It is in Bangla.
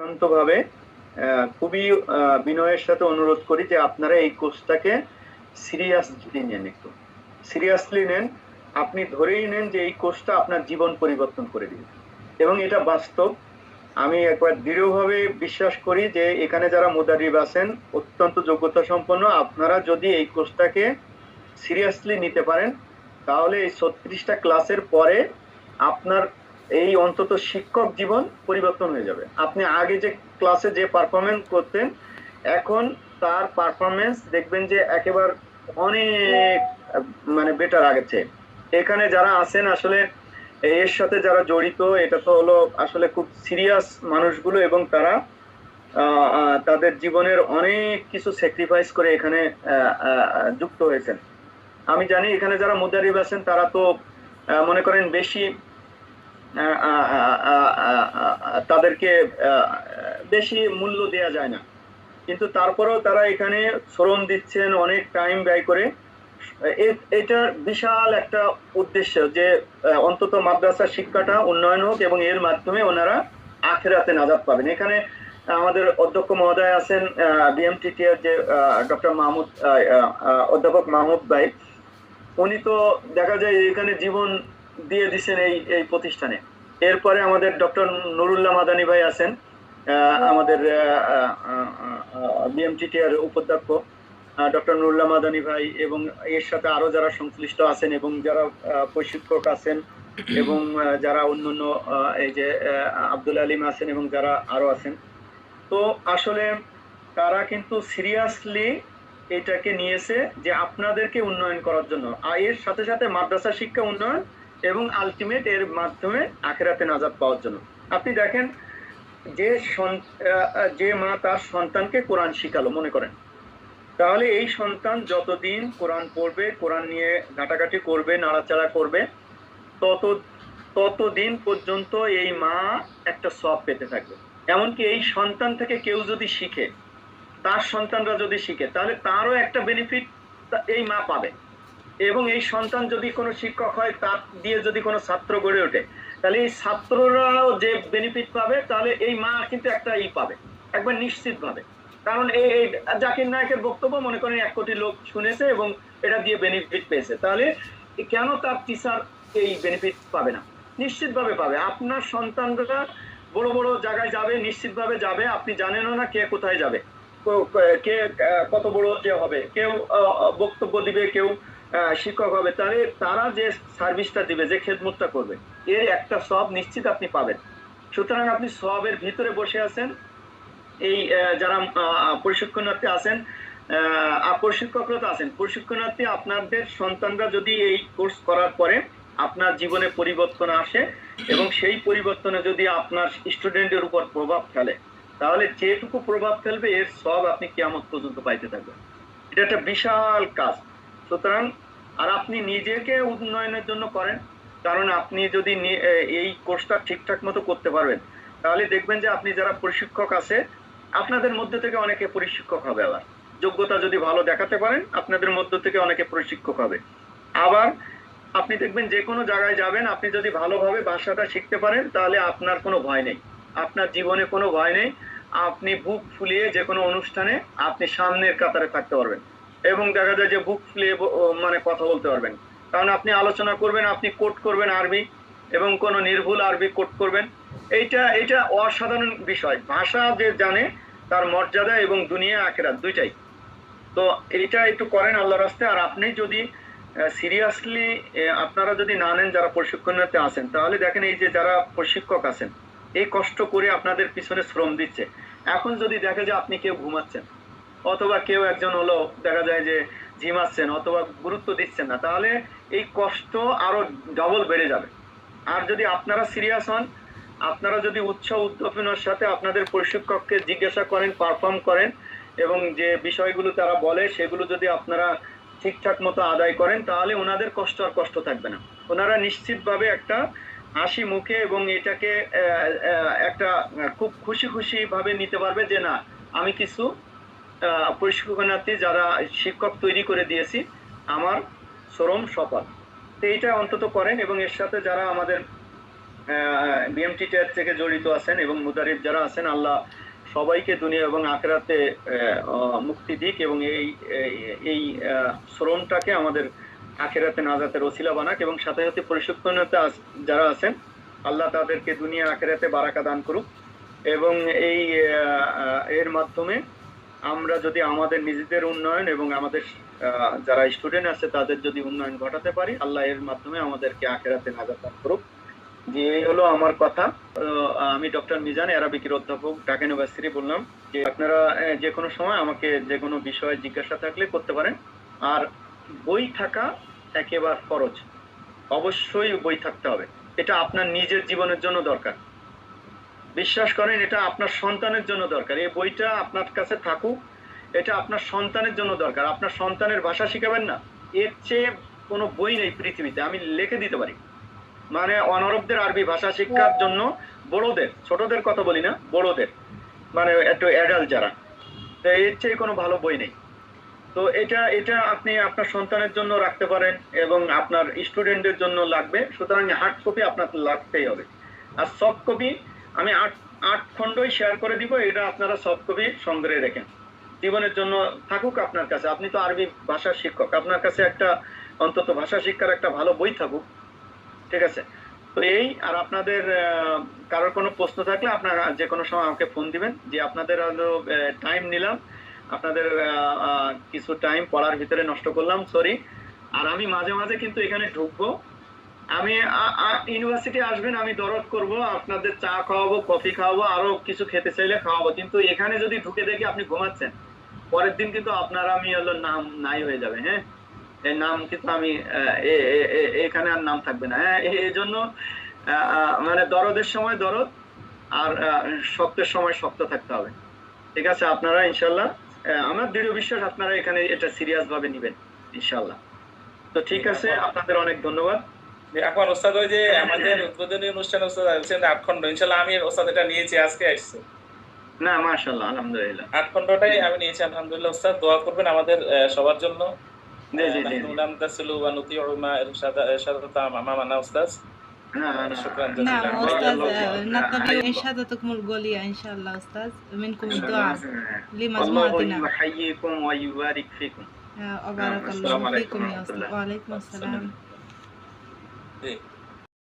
একান্তভাবে খুবই বিনয়ের সাথে অনুরোধ করি যে আপনারা এই কোর্সটাকে সিরিয়াসলি নেন একটু। সিরিয়াসলি নেন, আপনি ধরেই নেন যে এই কোর্সটা আপনার জীবন পরিবর্তন করে দিবে। এবং এটা বাস্তব। আমি একবার দৃঢ়ভাবে বিশ্বাস করি যে এখানে যারা মোদারিব আছেন, অত্যন্ত যোগ্যতা সম্পন্ন আপনারা যদি এই কোর্সটাকে সিরিয়াসলি নিতে পারেন, তাহলে এই ছত্রিশটা ক্লাসের পরে আপনার এই অন্তত শিক্ষক জীবন পরিবর্তন হয়ে যাবে। আপনি আগে যে ক্লাসে যে পারফরমেন্স করতেন, এখন তার পারফরমেন্স দেখবেন যে একেবারে অনেক মানে বেটার আগেছে এখানে যারা আছেন আসলে, এর সাথে যারা জড়িত, এটা তো হলো আসলে খুব সিরিয়াস মানুষগুলো এবং তারা তাদের জীবনের অনেক কিছু স্যাক্রিফাইস করে এখানে যুক্ত হয়েছেন। আমি জানি এখানে যারা মুদারিব আছেন, তারা তো মনে করেন বেশি তাদেরকে বেশি মূল্য দেয়া যায় না। কিন্তু তারপরেও তারা এখানে শ্রম দিচ্ছেন, অনেক টাইম ব্যয় করে। এটার বিশাল একটা উদ্দেশ্য যে অন্তত মাদ্রাসার শিক্ষাটা উন্নয়ন হোক এবং এর মাধ্যমে ওনারা আখেরাতে নাজাত পাবেন। এখানে আমাদের অধ্যক্ষ মহোদয় আছেন বিএমটিটিআর যে ডক্টর মাহমুদ অধ্যাপক মাহমুদ ভাই। উনি তো দেখা যায় এখানে জীবন দিয়ে দিচ্ছেন এই এই প্রতিষ্ঠানে। এরপরে আমাদের ডক্টর নুরুল্লাহ মাদানী ভাই আছেন আমাদের বিএমটিটিআর উপাধ্যক্ষ। ডক্টর নুরুল্লাহ মাদানী ভাই এবং এর সাথে আরও যারা সংশ্লিষ্ট আছেন এবং যারা প্রশিক্ষক আছেন এবং যারা অন্যান্য আহ, এই যে আব্দুল আলিম আছেন এবং যারা আরও আছেন। তো আসলে তারা কিন্তু সিরিয়াসলি এটাকে নিয়েছে যে আপনাদেরকে উন্নয়ন করার জন্য। আর এর সাথে সাথে মাদ্রাসা শিক্ষা উন্নয়ন এবং আলটিমেট এর মাধ্যমে আখেরাতে নাজাদ পাওয়ার জন্য। আপনি দেখেন, যে যে মা তার সন্তানকে কোরআন শিখালো, মনে করেন। তাহলে এই সন্তান যতদিন কোরআন পড়বে, কোরআন নিয়ে ঘাটাঘাটি করবে, নাড়াচাড়া করবে, তত ততদিন পর্যন্ত এই মা একটা সব পেতে থাকবে। এমনকি এই সন্তান থেকে কেউ যদি শিখে, তার সন্তানরা যদি শিখে, তাহলে তারও একটা বেনিফিট এই মা পাবে। এবং এই সন্তান যদি কোনো শিক্ষক হয়, তার দিয়ে যদি কোনো ছাত্র গড়ে ওঠে, তাহলে এই ছাত্ররাও যে বেনিফিট পাবে, তাহলে এই মা কিন্তু একটা ই পাবে, একবার নিশ্চিত ভাবে। কারণ এই জাকির নায়কের বক্তব্য মনে করেন এক কোটি লোক শুনেছে এবং এটা দিয়ে বেনিফিট পেয়েছে। তাহলে কেন তার টিচার এই বেনিফিট পাবে না? নিশ্চিতভাবে পাবে। আপনার সন্তানরা বড় বড় জায়গায় যাবে নিশ্চিতভাবে যাবে। আপনি জানেনও না কে কোথায় যাবে। কে কত বড় যে হবে। কেউ বক্তব্য দিবে, কেউ শিক্ষক হবে তাহলে তারা যে সার্ভিসটা দিবে, যে খেদমতটা করবে, এর একটা সব নিশ্চিত আপনি পাবেন। সুতরাং আপনি সবের ভিতরে বসে আছেন, এই যারা প্রশিক্ষণার্থী আছেন প্রশিক্ষকরা তো আছেন, প্রশিক্ষণার্থী আপনাদের সন্তানরা যদি এই কোর্স করার পরে আপনার জীবনে পরিবর্তন আসে এবং সেই পরিবর্তনে যদি আপনার স্টুডেন্টের উপর প্রভাব ফেলে, তাহলে যেটুকু প্রভাব ফেলবে, এর সব আপনি কিয়ামত পর্যন্ত পাইতে থাকবেন। এটা একটা বিশাল কাজ। সুতরাং, আর আপনি নিজেকে উন্নয়নের জন্য করেন, কারণ আপনি যদি এই কোর্সটা ঠিকঠাক মতো করতে পারবেন, তাহলে দেখবেন যে আপনি যারা প্রশিক্ষক আছে, আপনাদের মধ্যে থেকে অনেকে প্রশিক্ষক হবে আবার। যোগ্যতা যদি ভালো দেখাতে পারেন, আপনাদের মধ্য থেকে অনেকে প্রশিক্ষক হবে। আবার আপনি দেখবেন যে কোনো জায়গায় যাবেন, আপনি যদি ভালোভাবে ভাষাটা শিখতে পারেন, তাহলে আপনার কোনো ভয় নেই। আপনার জীবনে কোনো ভয় নেই। আপনি বুক ফুলিয়ে যে কোনো অনুষ্ঠানে আপনি সামনের কাতারে থাকতে পারবেন। এবং দেখা যায় যে বুক ফুলিয়ে মানে কথা বলতে পারবেন। কারণ আপনি আলোচনা করবেন, আপনি কোট করবেন আরবি এবং কোনো নির্ভুল আরবি কোট করবেন। এইটা এটা অসাধারণ বিষয়। ভাষা যে জানে, তার মর্যাদা এবং দুনিয়া, আখেরাত দুইটাই। তো এইটা একটু করেন আল্লাহ রাস্তে আর আপনি যদি সিরিয়াসলি আপনারা যদি না নেন, যারা প্রশিক্ষণার্থী আছেন, তাহলে দেখেন এই যে যারা প্রশিক্ষক আছেন, এই কষ্ট করে আপনাদের পিছনে শ্রম দিচ্ছে। এখন যদি দেখা যে আপনি কেউ ঘুমাচ্ছেন অথবা কেউ একজন হলো, দেখা যায় যে ঝিমাচ্ছেন অথবা গুরুত্ব দিচ্ছেন না, তাহলে এই কষ্ট আরও ডবল বেড়ে যাবে। আর যদি আপনারা সিরিয়াস হন, আপনারা যদি উৎসাহ উদ্দীপনার সাথে আপনাদের প্রশিক্ষককে জিজ্ঞাসা করেন পারফর্ম করেন এবং যে বিষয়গুলো তারা বলে সেগুলো যদি আপনারা ঠিকঠাক মতো আদায় করেন, তাহলে ওনাদের কষ্ট আর কষ্ট থাকবে না। ওনারা নিশ্চিতভাবে একটা হাসি মুখে এবং এটাকে একটা খুব খুশি খুশি ভাবে নিতে পারবে যে, না, আমি কিছু প্রশিক্ষণার্থী যারা শিক্ষক তৈরি করে দিয়েছি, আমার শ্রম সফল তো এইটা অন্তত করেন এবং এর সাথে যারা আমাদের বিএমটি টেট থেকে জড়িত আছেন এবং মুদারিফ যারা আছেন, আল্লাহ সবাইকে দুনিয়া এবং আখেরাতে মুক্তি দিক এবং এই, এই- শ্রমটাকে আমাদের আখেরাতে নাজাতের ওসিলা বানাক এবং সাথে সাথে প্রশিক্ষণতে যারা আছেন, আল্লাহ তাদেরকে দুনিয়া আখেরাতে বারাকা দান করুক এবং এই এর মাধ্যমে আমরা যদি আমাদের নিজেদের উন্নয়ন এবং আমাদের যারা স্টুডেন্ট আছে তাদের যদি উন্নয়ন ঘটাতে পারি, আল্লাহ এর মাধ্যমে আমাদেরকে আখেরাতে নাজাত দান করুক। যে এই হলো আমার কথা আমি ডক্টর মিজান অ্যারাবিকের অধ্যাপক, ঢাকা ইউনিভার্সিটি বললাম যে আপনারা যে কোনো সময় আমাকে যে কোনো বিষয়ে জিজ্ঞাসা থাকলে করতে পারেন। আর বই থাকা একেবারে খরচ অবশ্যই বই থাকতে হবে। এটা আপনার নিজের জীবনের জন্য দরকার। বিশ্বাস করেন এটা আপনার সন্তানের জন্য দরকার। এই বইটা আপনার কাছে থাকুক এটা আপনার সন্তানের জন্য দরকার। আপনার সন্তানের ভাষা শিখাবেন না এর চেয়ে কোনো বই নেই পৃথিবীতে আমি লিখে দিতে পারি। মানে অনরবদের আরবি ভাষা শিক্ষার জন্য বড়দের ছোটদের কথা বলি না বড়দের মানে একটু অ্যাডাল্ট যারা। তো এর চেয়ে কোনো ভালো বই নেই। তো এটা এটা আপনি আপনার সন্তানের জন্য রাখতে পারেন এবং আপনার স্টুডেন্টদের জন্য লাগবে। সুতরাং হার্ড কপি আপনার লাগতেই হবে। আর সফট কপি আমি আট আট খণ্ডই শেয়ার করে দিব, এটা আপনারা সফট কপি সংগ্রহে রেখেন। জীবনের জন্য থাকুক আপনার কাছে। আপনি তো আরবি ভাষার শিক্ষক। আপনার কাছে একটা, অন্তত ভাষা শিক্ষার একটা ভালো বই থাকুক। ঠিক আছে? তো এই, আর আপনাদের কারোর কোনো প্রশ্ন থাকলে আপনারা যে কোনো সময় আমাকে ফোন দিবেন। যে আপনাদের হলো টাইম নিলাম। আপনাদের কিছু টাইম পড়ার ভিতরে নষ্ট করলাম সরি আর আমি মাঝে মাঝে কিন্তু এখানে ঢুকবো। আমি ইউনিভার্সিটি আসবেন, আমি দরদ করব, আপনাদের চা খাওয়াবো কফি খাওয়াবো, আরও কিছু খেতে চাইলে খাওয়াবো। কিন্তু এখানে যদি ঢুকে দেখি আপনি ঘুমাচ্ছেন, পরের দিন কিন্তু আপনার আমি হলো নাম নাই হয়ে যাবে হ্যাঁ? এই নাম কিন্তু আমি এখানে আর নাম থাকবে না হ্যাঁ? এই- জন্য মানে দরদের সময় দরদ, আর শক্তের সময় শক্ত থাকতে হবে। ঠিক আছে, আপনারা ইনশাল্লাহ আমার দৃঢ় বিশ্বাস আপনারা এখানে এটা সিরিয়াস ভাবে নেবেন ইনশাল্লাহ তো ঠিক আছে, আপনাদের অনেক ধন্যবাদ। এখন ওস্তাদ ওই যে আমাদের উদ্বোধনী অনুষ্ঠান ওস্তাদ বলছেন আট খন্ড ইনশাল্লাহ আমি ওস্তাদ এটা নিয়েছি আজকে আসছে। না মাশাল্লাহ আলহামদুলিল্লাহ। আট খন্ডটাই আমি নিয়েছি আলহামদুলিল্লাহ। ওস্তাদ দোয়া করবেন আমাদের সবার জন্য। জি জি 对。